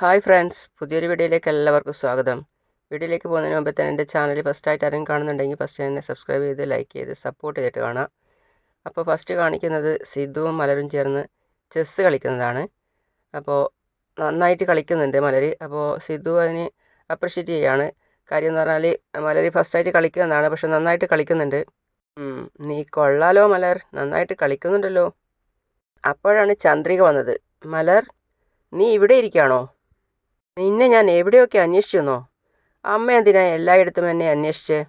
Hi friends പുതിയൊരു വീഡിയോയിലേക്ക് എല്ലാവർക്കും സ്വാഗതം. വീഡിയോയിലേക്ക് പോകുന്നതിന് മുമ്പ് തന്നെ എന്റെ ചാനൽ ഫസ്റ്റായിട്ട് ആരെങ്കിലും കാണുന്നുണ്ടെങ്കിൽ ഫസ്റ്റ് തന്നെ സബ്സ്ക്രൈബ് ചെയ്ത് ലൈക്ക് ചെയ്ത് സപ്പോർട്ട് ചെയ്തിട്ട് കാണാം. അപ്പോൾ ഫസ്റ്റ് കാണിക്കുന്നത് സിദ്ധുവും മലരും ചേർന്ന് ചെസ്സ് കളിക്കുന്നതാണ്. അപ്പോൾ നന്നായിട്ട് കളിക്കുന്നുണ്ട് മലര്. അപ്പോൾ സിദ്ധു അതിന് അപ്രിഷ്യേറ്റ് ചെയ്യാണ്. കാര്യം എന്ന് പറഞ്ഞാൽ മലര് ഫസ്റ്റായിട്ട് കളിക്കുന്നതാണ് പക്ഷെ നന്നായിട്ട് കളിക്കുന്നുണ്ട്. നീ കൊള്ളാലോ മലർ നന്നായിട്ട് കളിക്കുന്നുണ്ടല്ലോ. അപ്പോഴാണ് ചന്ദ്രിക വന്നത്. മലർ നീ ഇവിടെ ഇരിക്കുകയാണോ? നിന്നെ ഞാൻ എവിടെയൊക്കെ അന്വേഷിച്ചെന്നോ? അമ്മ എന്തിനാ എല്ലായിടത്തും എന്നെ അന്വേഷിച്ച്?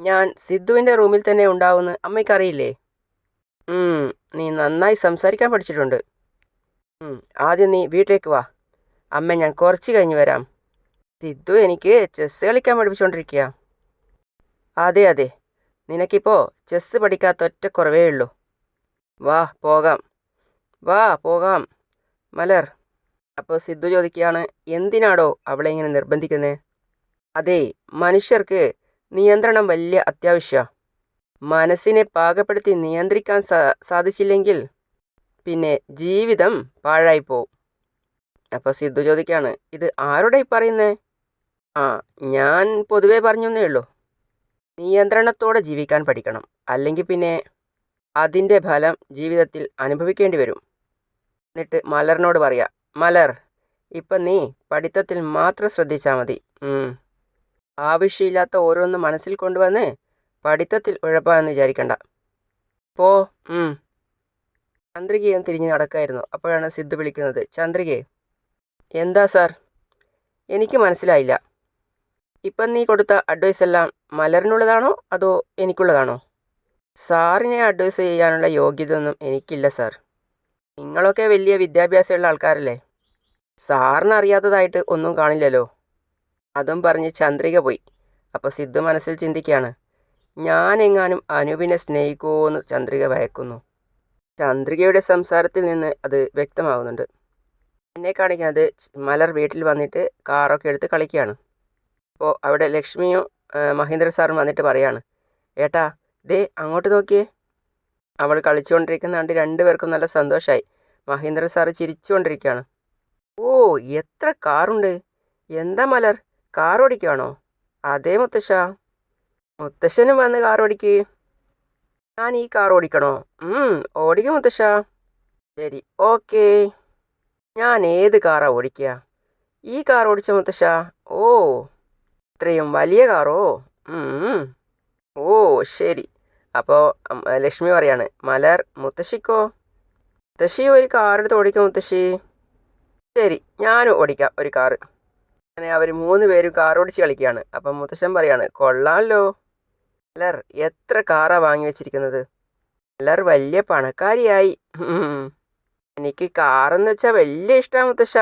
ഞാൻ സിദ്ധുവിന്റെ റൂമിൽ തന്നെ ഉണ്ടാവുമെന്ന് അമ്മയ്ക്കറിയില്ലേ? നീ നന്നായി സംസാരിക്കാൻ പഠിച്ചിട്ടുണ്ട്. ആദ്യം നീ വീട്ടിലേക്ക് വാ. അമ്മ ഞാൻ കുറച്ച് കഴിഞ്ഞ് വരാം. സിദ്ധു എനിക്ക് ചെസ്സ് കളിക്കാൻ പഠിപ്പിച്ചുകൊണ്ടിരിക്കുക അതെ അതെ. നിനക്കിപ്പോൾ ചെസ്സ് പഠിക്കാത്ത ഒറ്റ കുറവേ ഉള്ളൂ. വാ പോകാം. വാ പോകാം. മലർ. അപ്പോൾ സിദ്ധു ചോദിക്കുകയാണ് എന്തിനാടോ അവളെ ഇങ്ങനെ നിർബന്ധിക്കുന്നത് അതെ മനുഷ്യർക്ക് നിയന്ത്രണം വലിയ അത്യാവശ്യമാണ് മനസ്സിനെ പാകപ്പെടുത്തി നിയന്ത്രിക്കാൻ സാ സാധിച്ചില്ലെങ്കിൽ പിന്നെ ജീവിതം പാഴായിപ്പോവും. അപ്പോൾ സിദ്ധു ചോദിക്കുകയാണ് ഇത് ആരുടെ ഈ പറയുന്നേ? ആ ഞാൻ പൊതുവേ പറഞ്ഞേ ഉള്ളൂ. നിയന്ത്രണത്തോടെ ജീവിക്കാൻ പഠിക്കണം. അല്ലെങ്കിൽ പിന്നെ അതിന്റെ ഫലം ജീവിതത്തിൽ അനുഭവിക്കേണ്ടി വരും. എന്നിട്ട് മലറിനോട് പറയാം മലർ. ഇപ്പം നീ പഠിത്തത്തിൽ മാത്രം ശ്രദ്ധിച്ചാൽ മതി. ആവശ്യമില്ലാത്ത ഓരോന്ന് മനസ്സിൽ കൊണ്ടുവന്ന് പഠിത്തത്തിൽ ഉഴപ്പാന്ന് വിചാരിക്കണ്ട. പോ. ചന്ദ്രികയും തിരിഞ്ഞ് നടക്കായിരുന്നു. അപ്പോഴാണ് സിദ്ധു വിളിക്കുന്നത്. ചന്ദ്രികയെ എന്താ സാർ? എനിക്ക് മനസ്സിലായില്ല. ഇപ്പം നീ കൊടുത്ത അഡ്വൈസ് എല്ലാം മലറിനുള്ളതാണോ അതോ എനിക്കുള്ളതാണോ? സാറിനെ അഡ്വൈസ് ചെയ്യാനുള്ള യോഗ്യതയൊന്നും എനിക്കില്ല സാർ. നിങ്ങളൊക്കെ വലിയ വിദ്യാഭ്യാസമുള്ള ആൾക്കാരല്ലേ? സാറിന് അറിയാത്തതായിട്ട് ഒന്നും കാണില്ലല്ലോ. അതും പറഞ്ഞ് ചന്ദ്രിക പോയി. അപ്പോൾ സിദ്ധു മനസ്സിൽ ചിന്തിക്കുകയാണ് ഞാനെങ്ങാനും അനുവിനെ സ്നേഹിക്കുമോ എന്ന് ചന്ദ്രിക ഭയക്കുന്നു. ചന്ദ്രികയുടെ സംസാരത്തിൽ നിന്ന് അത് വ്യക്തമാകുന്നുണ്ട് എന്നെ കാണിക്കുന്നത് മലർ വീട്ടിൽ വന്നിട്ട് കാറൊക്കെ എടുത്ത് കളിക്കുകയാണ്. അപ്പോൾ അവിടെ ലക്ഷ്മിയും മഹേന്ദ്ര സാറും വന്നിട്ട് പറയാണ് ഏട്ടാ ദേ അങ്ങോട്ട് നോക്കിയേ. അവൾ കളിച്ചുകൊണ്ടിരിക്കുന്ന കണ്ട് രണ്ടുപേർക്കും നല്ല സന്തോഷമായി മഹേന്ദ്ര സാറ് ചിരിച്ചുകൊണ്ടിരിക്കുകയാണ്. ഓ എത്ര കാറുണ്ട്. എന്താ മലർ കാർ ഓടിക്കുകയാണോ അതേ മുത്തശ്ശ. മുത്തശ്ശനും വന്ന് കാർ ഓടിക്ക് ഞാൻ ഈ കാർ ഓടിക്കണോ ഓടിക്കും മുത്തശ്ശ. ശരി ഓക്കേ. ഞാൻ ഏത് കാറാ ഓടിക്കുക? ഈ കാർ ഓടിച്ച മുത്തശ്ശ. ഓ ഇത്രയും വലിയ കാറോ? ഓ ശരി. അപ്പോൾ ലക്ഷ്മി പറയാണ് മലർ മുത്തശ്ശിക്കോ? മുത്തശ്ശി ഒരു കാറെടുത്ത് ഓടിക്കും മുത്തശ്ശി. ശരി ഞാനും ഓടിക്കാം ഒരു കാറ്. അങ്ങനെ അവർ മൂന്ന് പേരും കാർ ഓടിച്ച് കളിക്കുകയാണ്. അപ്പം മുത്തശ്ശൻ പറയാണ് കൊള്ളാമല്ലോ മലർ എത്ര കാറാ വാങ്ങി വെച്ചിരിക്കുന്നത്? മലർ വലിയ പണക്കാരിയായി. എനിക്ക് കാറെന്ന് വെച്ചാൽ വലിയ ഇഷ്ടമാണ് മുത്തശ്ശ.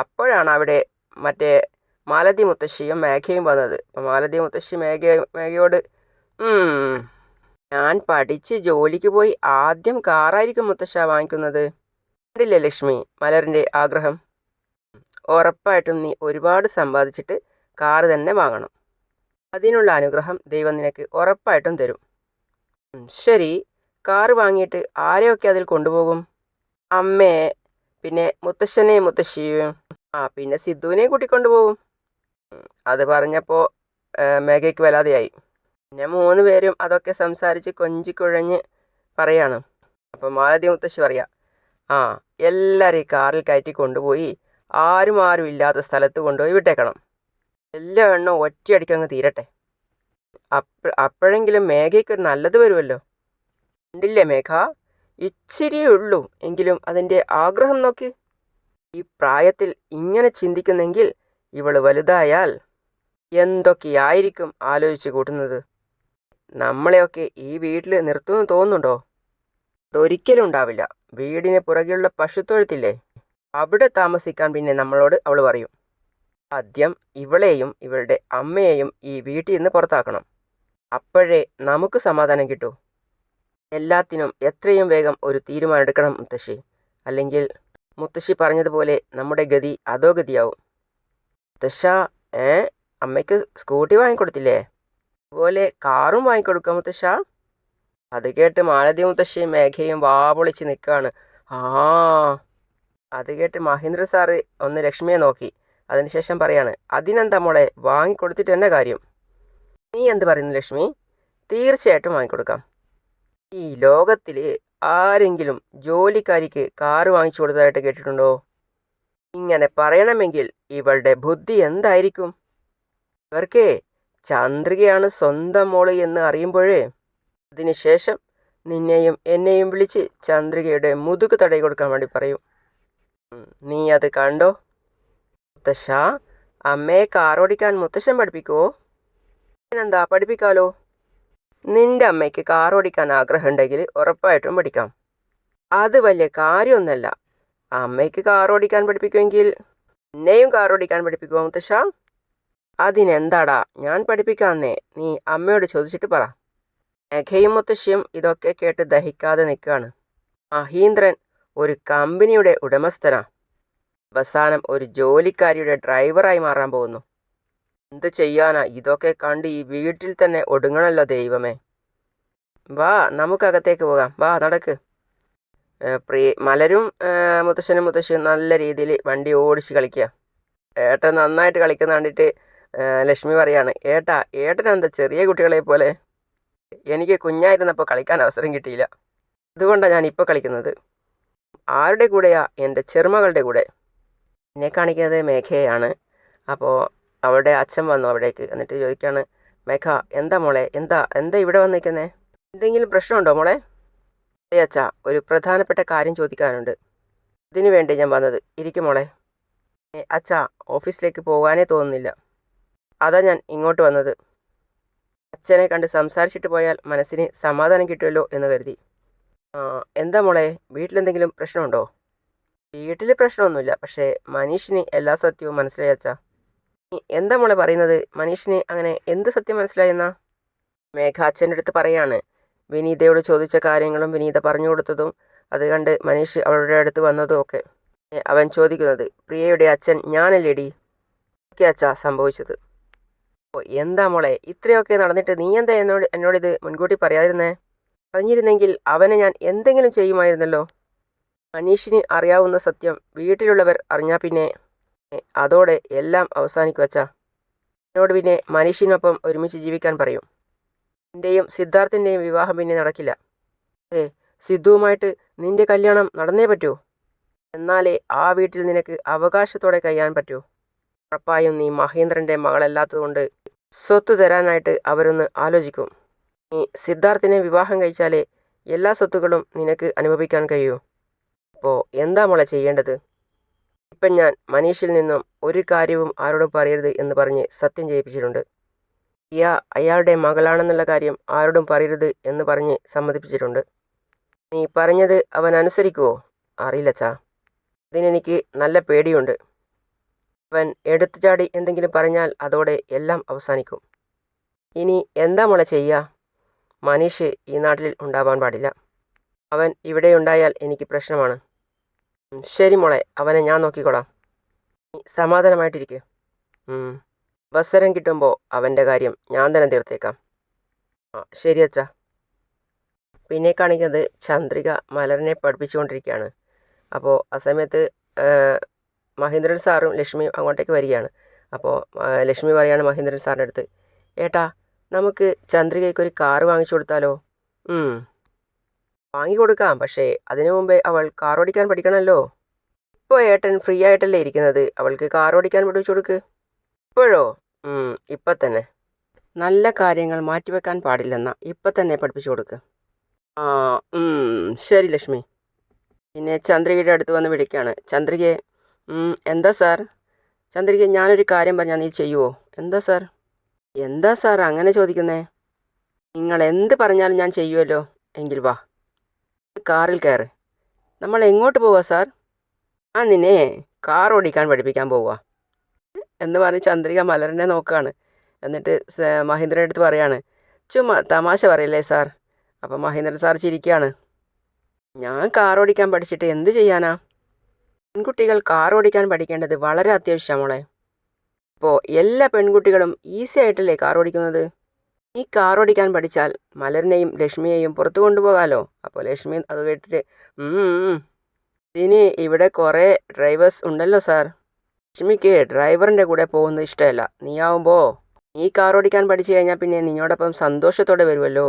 അപ്പോഴാണ് അവിടെ മറ്റേ മാലതി മുത്തശ്ശിയും മേഘയും വന്നത്. അപ്പം മാലതി മുത്തശ്ശി മേഘ മേഘയോട് ഞാൻ പഠിച്ച് ജോലിക്ക് പോയി ആദ്യം കാറായിരിക്കും മുത്തശ്ശ വാങ്ങിക്കുന്നത്. കണ്ടില്ലേ ലക്ഷ്മി? മലറിന്റെ ആഗ്രഹം? ഉറപ്പായിട്ടും നീ ഒരുപാട് സമ്പാദിച്ചിട്ട് കാറ് തന്നെ വാങ്ങണം. അതിനുള്ള അനുഗ്രഹം ദൈവം നിനക്ക് ഉറപ്പായിട്ടും തരും. ശരി. കാറ് വാങ്ങിയിട്ട് ആരെയൊക്കെ അതിൽ കൊണ്ടുപോകും? അമ്മയെ പിന്നെ മുത്തശ്ശനെയും മുത്തശ്ശിയും ആ പിന്നെ സിദ്ധുവിനെയും കൂട്ടിക്കൊണ്ടുപോകും. കൊണ്ടുപോകും അത് പറഞ്ഞപ്പോൾ മേഘയ്ക്ക് വല്ലാതെയായി. പിന്നെ മൂന്ന് പേരും അതൊക്കെ സംസാരിച്ച് കൊഞ്ചിക്കുഴഞ്ഞ് പറയാണ്. അപ്പം മാലതി മുത്തശ്ശി പറയാ ആ എല്ലാവരെയും കാറിൽ കയറ്റി കൊണ്ടുപോയി ആരും ആരും ഇല്ലാത്ത സ്ഥലത്ത് കൊണ്ടുപോയി വിട്ടേക്കണം. എല്ലാ എണ്ണവും ഒറ്റയടിക്കങ്ങ് തീരട്ടെ. അപ്പ അപ്പോഴെങ്കിലും മേഘയ്ക്ക് ഒരു നല്ലത് വരുമല്ലോ? ഉണ്ടില്ലേ മേഘ? ഇച്ചിരിയേ ഉള്ളൂ എങ്കിലും അതിന്റെ ആഗ്രഹം നോക്ക്. ഈ പ്രായത്തിൽ ഇങ്ങനെ ചിന്തിക്കുന്നെങ്കിൽ ഇവൾ വലുതായാൽ എന്തൊക്കെയായിരിക്കും ആലോചിച്ച് കൂട്ടുന്നത്? നമ്മളെയൊക്കെ ഈ വീട്ടിൽ നിർത്തുമെന്ന് തോന്നുന്നുണ്ടോ? അതൊരിക്കലും ഉണ്ടാവില്ല. വീടിന് പുറകെയുള്ള പശുത്തൊഴുത്തില്ലേ? അവിടെ താമസിക്കാൻ പിന്നെ നമ്മളോട് അവൾ പറയും ആദ്യം ഇവളെയും ഇവളുടെ അമ്മയെയും ഈ വീട്ടിൽ നിന്ന് പുറത്താക്കണം. അപ്പോഴേ നമുക്ക് സമാധാനം കിട്ടൂ. എല്ലാത്തിനും എത്രയും വേഗം ഒരു തീരുമാനം എടുക്കണം മുത്തശ്ശി. അല്ലെങ്കിൽ മുത്തശ്ശി പറഞ്ഞതുപോലെ നമ്മുടെ ഗതി അധോഗതിയാവും മുത്തശ്ശ ഏ? അമ്മയ്ക്ക് സ്കൂട്ടി വാങ്ങിക്കൊടുത്തില്ലേ? അതുപോലെ കാറും വാങ്ങിക്കൊടുക്കാം മുത്തശ്ശ. അത് കേട്ട് മാലതി മുത്തശ്ശിയും മേഘയും വാ പൊളിച്ച് നിൽക്കുകയാണ് ആ അത് കേട്ട് മഹേന്ദ്ര സാറ് ഒന്ന് ലക്ഷ്മിയെ നോക്കി. അതിനുശേഷം പറയാണ് അതിനെന്താ മോളെ വാങ്ങിക്കൊടുത്തിട്ട് എന്നെ കാര്യം? നീ എന്ത് പറയുന്നു ലക്ഷ്മി? തീർച്ചയായിട്ടും വാങ്ങിക്കൊടുക്കാം. ഈ ലോകത്തിൽ ആരെങ്കിലും ജോലിക്കാരിക്ക് കാറ് വാങ്ങിച്ചു കൊടുത്തതായിട്ട് കേട്ടിട്ടുണ്ടോ? ഇങ്ങനെ പറയണമെങ്കിൽ ഇവളുടെ ബുദ്ധി എന്തായിരിക്കും? ഇവർക്ക് ചന്ദ്രികയാണ് സ്വന്തം മോൾ എന്ന് അറിയുമ്പോഴേ അതിനുശേഷം നിന്നെയും എന്നെയും വിളിച്ച് ചന്ദ്രികയുടെ മുതുക് തടയി കൊടുക്കാൻ വേണ്ടി പറയും. നീ അത് കണ്ടോ? മുത്തശ്ശ അമ്മയെ കാറോടിക്കാൻ മുത്തശ്ശൻ പഠിപ്പിക്കുവോ എന്താ പഠിപ്പിക്കാലോ? നിന്റെ അമ്മയ്ക്ക് കാറോടിക്കാൻ ആഗ്രഹമുണ്ടെങ്കിൽ ഉറപ്പായിട്ടും പഠിക്കാം. അത് വലിയ കാര്യമൊന്നുമല്ല. അമ്മയ്ക്ക് കാറോടിക്കാൻ പഠിപ്പിക്കുമെങ്കിൽ എന്നെയും കാറോടിക്കാൻ പഠിപ്പിക്കുമോ മുത്തശ്ശ? അതിനെന്താടാ ഞാൻ പഠിപ്പിക്കാന്നേ നീ അമ്മയോട് ചോദിച്ചിട്ട് പറ. മേഘയും മുത്തശ്ശിയും ഇതൊക്കെ കേട്ട് ദഹിക്കാതെ നിൽക്കുകയാണ്. മഹീന്ദ്രൻ ഒരു കമ്പനിയുടെ ഉടമസ്ഥനാ. അവസാനം ഒരു ജോലിക്കാരിയുടെ ഡ്രൈവറായി മാറാൻ പോകുന്നു. എന്ത് ചെയ്യാനാ? ഇതൊക്കെ കണ്ട് ഈ വീട്ടിൽ തന്നെ ഒടുങ്ങണല്ലോ ദൈവമേ. വാ നമുക്കകത്തേക്ക് പോകാം. വാ നടക്ക്. പ്രിയ മലരും മുത്തശ്ശനും മുത്തശ്ശിയും നല്ല രീതിയിൽ വണ്ടി ഓടിച്ച് കളിക്കുക ഏട്ടൻ നന്നായിട്ട് കളിക്കുന്ന കണ്ടിട്ട് ലക്ഷ്മി പറയാണ് ഏട്ടാ ഏട്ടനെന്താ ചെറിയ കുട്ടികളെ പോലെ എനിക്ക് കുഞ്ഞായിരുന്നപ്പോൾ കളിക്കാൻ അവസരം കിട്ടിയില്ല. അതുകൊണ്ടാണ് ഞാൻ ഇപ്പോൾ കളിക്കുന്നത്. ആരുടെ കൂടെയാ? എന്റെ ചെറുമകളുടെ കൂടെ. എന്നെ കാണിക്കുന്നത് മേഘയാണ്. അപ്പോൾ അവളുടെ അച്ഛൻ വന്നു അവിടേക്ക്. എന്നിട്ട് ചോദിക്കുകയാണ് മേഘ എന്താ മോളെ? എന്താ എന്താ ഇവിടെ വന്നിരിക്കുന്നേ? എന്തെങ്കിലും പ്രശ്നമുണ്ടോ മോളെ? അതെ അച്ഛാ ഒരു പ്രധാനപ്പെട്ട കാര്യം ചോദിക്കാനുണ്ട്. അതിനു വേണ്ടി ഞാൻ വന്നത്. ഇരിക്കും മോളെ. ഏ, അച്ഛാ ഓഫീസിലേക്ക് പോകാനേ തോന്നുന്നില്ല. അതാ ഞാൻ ഇങ്ങോട്ട് വന്നത്. അച്ഛനെ കണ്ട് സംസാരിച്ചിട്ട് പോയാൽ മനസ്സിന് സമാധാനം കിട്ടുമല്ലോ എന്ന് കരുതി. എന്താ മോളെ വീട്ടിലെന്തെങ്കിലും പ്രശ്നമുണ്ടോ? വീട്ടിൽ പ്രശ്നമൊന്നുമില്ല പക്ഷേ മനീഷിന് എല്ലാ സത്യവും മനസ്സിലായി അച്ഛാ. എന്താ മോളെ പറയുന്നത്? മനീഷിന് അങ്ങനെ എന്ത് സത്യം മനസ്സിലായെന്നാ? മേഘ അച്ഛന്റെ അടുത്ത് പറയാണ്. വിനീതയോട് ചോദിച്ച കാര്യങ്ങളും വിനീത പറഞ്ഞു കൊടുത്തതും അത് കണ്ട് മനീഷ് അവളുടെ അടുത്ത് വന്നതും ഒക്കെ. അവൻ ചോദിക്കുന്നത് പ്രിയയുടെ അച്ഛൻ ഞാനല്ലേടി? ഒക്കെ അച്ഛാ സംഭവിച്ചത്. എന്താ മോളെ? ഇത്രയൊക്കെ നടന്നിട്ട് നീ എന്താ എന്നോട് എന്നോട് ഇത് മുൻകൂട്ടി പറയാതിരുന്നേ? പറഞ്ഞിരുന്നെങ്കിൽ അവനെ ഞാൻ എന്തെങ്കിലും ചെയ്യുമായിരുന്നല്ലോ? മനീഷിന് അറിയാവുന്ന സത്യം വീട്ടിലുള്ളവർ അറിഞ്ഞാൽ പിന്നെ അതോടെ എല്ലാം അവസാനിക്കുവച്ച എന്നോട് പിന്നെ മനീഷിനൊപ്പം ഒരുമിച്ച് ജീവിക്കാൻ പറയും. എന്റെയും സിദ്ധാർത്ഥിന്റെയും വിവാഹം പിന്നെ നടക്കില്ല. ഏ സിദ്ധുവുമായിട്ട് നിന്റെ കല്യാണം നടന്നേ പറ്റൂ. എന്നാലേ ആ വീട്ടിൽ നിനക്ക് അവകാശത്തോടെ കഴിയാൻ പറ്റൂ. ഉറപ്പായും നീ മഹേന്ദ്രന്റെ മകളല്ലാത്തതുകൊണ്ട് സ്വത്ത് തരാനായിട്ട് അവരൊന്ന് ആലോചിക്കും. നീ സിദ്ധാർത്ഥിനെ വിവാഹം കഴിച്ചാലേ എല്ലാ സ്വത്തുക്കളും നിനക്ക് അനുഭവിക്കാൻ കഴിയൂ. അപ്പോൾ എന്താ മോളെ ചെയ്യേണ്ടത്? ഇപ്പം ഞാൻ മനീഷിൽ നിന്നും ഒരു കാര്യവും ആരോടും പറയരുത് എന്ന് പറഞ്ഞ് സത്യം ചെയ്യിപ്പിച്ചിട്ടുണ്ട്. പ്രിയ അയാളുടെ മകളാണെന്നുള്ള കാര്യം ആരോടും പറയരുത് എന്ന് പറഞ്ഞ് സമ്മതിപ്പിച്ചിട്ടുണ്ട്. നീ പറഞ്ഞത് അവൻ അനുസരിക്കുമോ അറിയില്ല ചാ അതിനെനിക്ക് നല്ല പേടിയുണ്ട്. അവൻ എടുത്തു ചാടി എന്തെങ്കിലും പറഞ്ഞാൽ അതോടെ എല്ലാം അവസാനിക്കും. ഇനി എന്താ മോളെ ചെയ്യുക മനീഷ് ഈ നാട്ടിൽ ഉണ്ടാവാൻ പാടില്ല. അവൻ ഇവിടെ ഉണ്ടായാൽ എനിക്ക് പ്രശ്നമാണ്. ശരി മോളെ അവനെ ഞാൻ നോക്കിക്കോളാം. നീ സമാധാനമായിട്ടിരിക്കുക അവസരം കിട്ടുമ്പോൾ അവന്റെ കാര്യം ഞാൻ തന്നെ തീർത്തേക്കാം. ആ ശരി അച്ഛാ. പിന്നെ കാണിക്കുന്നത് ചന്ദ്രിക മലറിനെ പഠിപ്പിച്ചുകൊണ്ടിരിക്കുകയാണ്. അപ്പോൾ ആ സമയത്ത് മഹേന്ദ്രൻ സാറും ലക്ഷ്മിയും അങ്ങോട്ടേക്ക് വരികയാണ്. അപ്പോൾ ലക്ഷ്മി പറയാണ് മഹേന്ദ്രൻ സാറിന്റെ അടുത്ത് ഏട്ടാ നമുക്ക് ചന്ദ്രികയ്ക്ക് ഒരു കാറ് വാങ്ങിച്ചു കൊടുത്താലോ? വാങ്ങി കൊടുക്കാം പക്ഷേ അതിനു മുമ്പേ അവൾ കാർ ഓടിക്കാൻ പഠിക്കണമല്ലോ. ഇപ്പോൾ ഏട്ടൻ ഫ്രീ ആയിട്ടല്ലേ ഇരിക്കുന്നത്? അവൾക്ക് കാർ ഓടിക്കാൻ പഠിപ്പിച്ചു കൊടുക്ക്. ഇപ്പോഴോ? ഇപ്പം തന്നെ. നല്ല കാര്യങ്ങൾ മാറ്റിവെക്കാൻ പാടില്ലെന്ന ഇപ്പം തന്നെ പഠിപ്പിച്ചു കൊടുക്ക്. ആ ശരി ലക്ഷ്മി. പിന്നെ ചന്ദ്രികയുടെ അടുത്ത് വന്ന് വിളിക്കുകയാണ് ചന്ദ്രികയെ എന്താ സാർ? ചന്ദ്രിക ഞാനൊരു കാര്യം പറഞ്ഞാൽ നീ ചെയ്യുമോ എന്താ സാർ? എന്താ സാർ അങ്ങനെ ചോദിക്കുന്നേ? നിങ്ങൾ എന്ത് പറഞ്ഞാലും ഞാൻ ചെയ്യുമല്ലോ എങ്കിൽ വാ. കാറിൽ കയറ്. നമ്മൾ എങ്ങോട്ട് പോവാ സാർ? ആ നിന്നെ കാർ ഓടിക്കാൻ പഠിപ്പിക്കാൻ പോവുക എന്ന് പറഞ്ഞ് ചന്ദ്രിക മലരനെ നോക്കുകയാണ് എന്നിട്ട് മഹീന്ദ്രയുടെ അടുത്ത് പറയാണ്. ചുമ്മാ തമാശ പറയില്ലേ സാർ? അപ്പം മഹീന്ദ്രൻ സാർ ചിരിക്കുകയാണ് ഞാൻ കാർ ഓടിക്കാൻ പഠിച്ചിട്ട് എന്ത് ചെയ്യാനാ? പെൺകുട്ടികൾ കാർ ഓടിക്കാൻ പഠിക്കേണ്ടത് വളരെ അത്യാവശ്യമാണ് മോളെ. ഇപ്പോൾ എല്ലാ പെൺകുട്ടികളും ഈസി ആയിട്ടല്ലേ കാർ ഓടിക്കുന്നത്? ഈ കാർ ഓടിക്കാൻ പഠിച്ചാൽ മലറിനെയും ലക്ഷ്മിയെയും പുറത്തു കൊണ്ടുപോകാമല്ലോ അപ്പോൾ ലക്ഷ്മി അത് കേട്ടിട്ട് "ഉം, ഉം, ഇനി ഇവിടെ കുറേ ഡ്രൈവേഴ്സ് ഉണ്ടല്ലോ സാർ ലക്ഷ്മിക്ക് ഡ്രൈവറിന്റെ കൂടെ പോകുന്നത് ഇഷ്ടമല്ല. നീയാവുമ്പോൾ നീ കാർ ഓടിക്കാൻ പഠിച്ചു കഴിഞ്ഞാൽ പിന്നെ നിന്നോടൊപ്പം സന്തോഷത്തോടെ വരുമല്ലോ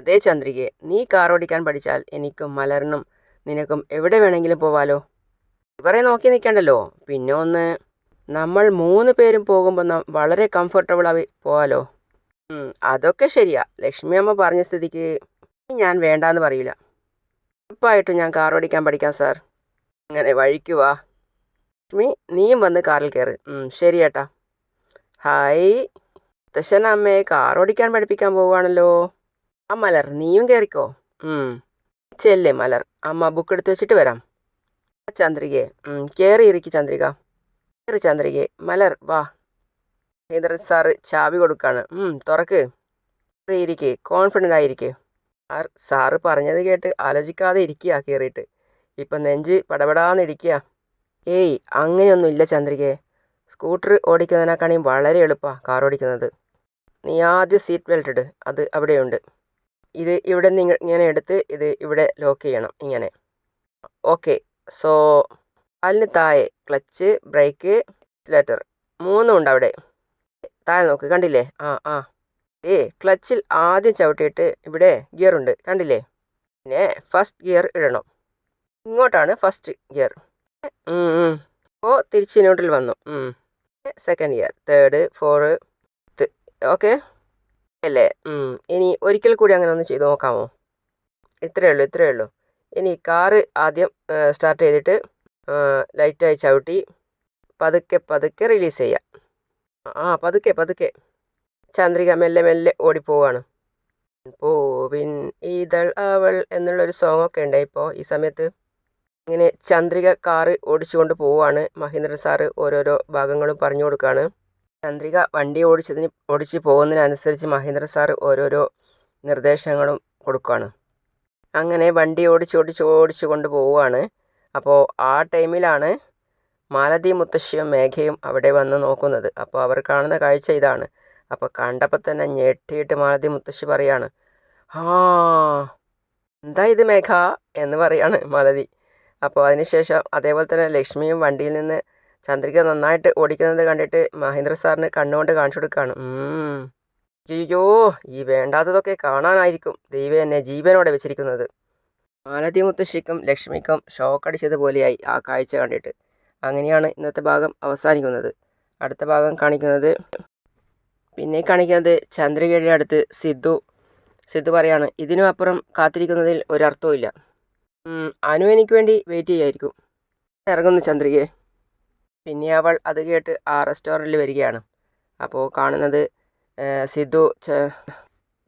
അതേ ചന്ദ്രികെ നീ കാർ ഓടിക്കാൻ പഠിച്ചാൽ എനിക്കും മലറിനും നിനക്കും എവിടെ വേണമെങ്കിലും പോവാലോ? ഇവരെ നോക്കി നിൽക്കണ്ടല്ലോ. പിന്നെ ഒന്ന് നമ്മൾ മൂന്ന് പേരും പോകുമ്പോൾ വളരെ കംഫർട്ടബിൾ ആയി പോകാലോ അതൊക്കെ ശരിയാ. ലക്ഷ്മി അമ്മ പറഞ്ഞ സ്ഥിതിക്ക് ഞാൻ വേണ്ടാന്ന് പറയില്ല ഉറപ്പായിട്ടും ഞാൻ കാർ ഓടിക്കാൻ പഠിക്കാം സാർ അങ്ങനെ വഴിക്ക് വാ. ലക്ഷ്മി നീയും വന്ന് കാറിൽ കയറ് ശരി ഏട്ടാ. ഹായ് മുത്തശ്ശൻ അമ്മയെ കാർ ഓടിക്കാൻ പഠിപ്പിക്കാൻ പോവുകയാണല്ലോ. ആ മലർ നീയും കയറിക്കോ. ചെല്ലേ മലർ. അമ്മ ബുക്ക് എടുത്ത് വെച്ചിട്ട് വരാം. ചന്ദ്രികയെ. കയറിയിരിക്ക് ചന്ദ്രിക. കയറി ചന്ദ്രികയെ. മലർ വാ. മഹേന്ദ്രൻ സാറ് ചാവി കൊടുക്കാണ്. തുറക്ക്. കയറിയിരിക്കെ കോൺഫിഡന്റ് ആയിരിക്കെ. സാർ സാറ് പറഞ്ഞത് കേട്ട് ആലോചിക്കാതെ ഇരിക്കുക കയറിയിട്ട് ഇപ്പം നെഞ്ച് പടപടാന്ന് ഇടിക്കുക ഏയ് അങ്ങനെയൊന്നും ഇല്ല ചന്ദ്രികയെ. സ്കൂട്ടർ ഓടിക്കുന്നതിനേക്കാളും വളരെ എളുപ്പമാണ് കാർ ഓടിക്കുന്നത് നീ ആദ്യം സീറ്റ് ബെൽറ്റ് ഇട്. അത് അവിടെയുണ്ട്. ഇത് ഇവിടെ നിങ്ങൾ ഇങ്ങനെ എടുത്ത് ഇത് ഇവിടെ ലോക്ക് ചെയ്യണം. ഇങ്ങനെ. ഓക്കെ. സോ കാലിന് താഴെ ക്ലച്ച് ബ്രേക്ക് ലെറ്റർ മൂന്നും ഉണ്ട് അവിടെ. താഴെ നോക്ക് കണ്ടില്ലേ? ആ ആ. ഏ ക്ലച്ചിൽ ആദ്യം ചവിട്ടിയിട്ട് ഇവിടെ ഗിയർ ഉണ്ട് കണ്ടില്ലേ? പിന്നെ ഫസ്റ്റ് ഗിയർ ഇടണം. ഇങ്ങോട്ടാണ് ഫസ്റ്റ് ഗിയർ അപ്പോൾ തിരിച്ച് ഇങ്ങോട്ടിൽ വന്നു. Second year third four okay അല്ലേ? ഇനി ഒരിക്കൽ കൂടി അങ്ങനെ ഒന്ന് ചെയ്ത് നോക്കാമോ? ഇത്രയേ ഉള്ളൂ ഇത്രയേ ഉള്ളൂ. ഇനി കാറ് ആദ്യം സ്റ്റാർട്ട് ചെയ്തിട്ട് ലൈറ്റായി ചവിട്ടി പതുക്കെ പതുക്കെ റിലീസ് ചെയ്യാം. ആ പതുക്കെ പതുക്കെ. ചന്ദ്രിക മെല്ലെ മെല്ലെ ഓടിപ്പോവാണ്. പൂവിൻ ഈതൾ അവൾ എന്നുള്ളൊരു സോങ് ഒക്കെ ഉണ്ട് ഇപ്പോൾ ഈ സമയത്ത്. ഇങ്ങനെ ചന്ദ്രിക കാറ് ഓടിച്ചുകൊണ്ട് പോവുകയാണ് മഹേന്ദ്രൻ സാറ് ഓരോരോ ഭാഗങ്ങളും പറഞ്ഞു കൊടുക്കുകയാണ് ചന്ദ്രിക വണ്ടി ഓടിച്ചതിന് ഓടിച്ച് പോകുന്നതിനനുസരിച്ച് മഹേന്ദ്ര സാറ് ഓരോരോ നിർദ്ദേശങ്ങളും കൊടുക്കുകയാണ് അങ്ങനെ വണ്ടി ഓടിച്ച് ഓടിച്ച് ഓടിച്ച് കൊണ്ട് പോവുകയാണ്. അപ്പോൾ ആ ടൈമിലാണ് മാലതി മുത്തശ്ശിയും മേഘയും അവിടെ വന്ന് നോക്കുന്നത്. അപ്പോൾ അവർ കാണുന്ന കാഴ്ച ഇതാണ്. അപ്പോൾ കണ്ടപ്പോൾ തന്നെ ഞെട്ടിയിട്ട് മാലതി മുത്തശ്ശി പറയാണ് ആ എന്താ ഇത് മേഘ? എന്ന് പറയാണ് മാലതി അപ്പോൾ അതിനുശേഷം അതേപോലെ തന്നെ ലക്ഷ്മിയും വണ്ടിയിൽ നിന്ന് ചന്ദ്രിക നന്നായിട്ട് ഓടിക്കുന്നത് കണ്ടിട്ട് മഹേന്ദ്ര സാറിന് കണ്ണുകൊണ്ട് കാണിച്ചു കൊടുക്കുകയാണ്. അയ്യോ ഈ വേണ്ടാത്തതൊക്കെ കാണാനായിരിക്കും ദൈവം എന്നെ ജീവനോടെ വെച്ചിരിക്കുന്നത്. മാലതി മുത്തശ്ശിക്കും ലക്ഷ്മിക്കും ഷോക്കടിച്ചതുപോലെയായി ആ കാഴ്ച കണ്ടിട്ട്. അങ്ങനെയാണ് ഇന്നത്തെ ഭാഗം അവസാനിക്കുന്നത്. അടുത്ത ഭാഗം കാണിക്കുന്നത് പിന്നെ കാണിക്കുന്നത് ചന്ദ്രികയുടെ അടുത്ത് സിദ്ധു. സിദ്ധു പറയാണ് ഇതിനും അപ്പുറം കാത്തിരിക്കുന്നതിൽ ഒരർത്ഥവും ഇല്ല. ഉം, അനു എനിക്ക് വേണ്ടി വെയിറ്റ് ചെയ്യായിരിക്കും. ഇറങ്ങുന്നു ചന്ദ്രികയെ. പിന്നെ അവൾ അത് കേട്ട് ആ റെസ്റ്റോറന്റിൽ വരികയാണ്. അപ്പോൾ കാണുന്നത് ആ, സിദ്ധു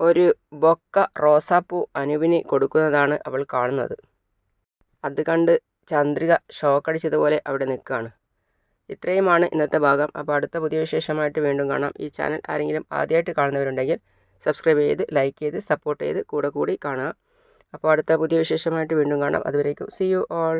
ഒരു ബൊക്ക റോസാപ്പൂ അനുവിന് കൊടുക്കുന്നതാണ് അവൾ കാണുന്നത്. അത് കണ്ട് ചന്ദ്രിക ഷോക്കടിച്ചതുപോലെ അവിടെ നിൽക്കുകയാണ്. ഇത്രയുമാണ് ഇന്നത്തെ ഭാഗം. അപ്പോൾ അടുത്ത പുതിയ വിശേഷമായിട്ട് വീണ്ടും കാണാം. ഈ ചാനൽ ആരെങ്കിലും ആദ്യമായിട്ട് കാണുന്നവരുണ്ടെങ്കിൽ സബ്സ്ക്രൈബ് ചെയ്ത് ലൈക്ക് ചെയ്ത് സപ്പോർട്ട് ചെയ്ത് കൂടെ കൂടി കാണുക. അപ്പോൾ അടുത്ത പുതിയ വിശേഷമായിട്ട് വീണ്ടും കാണാം. അതുവരേക്കും സി യു ഓൾ.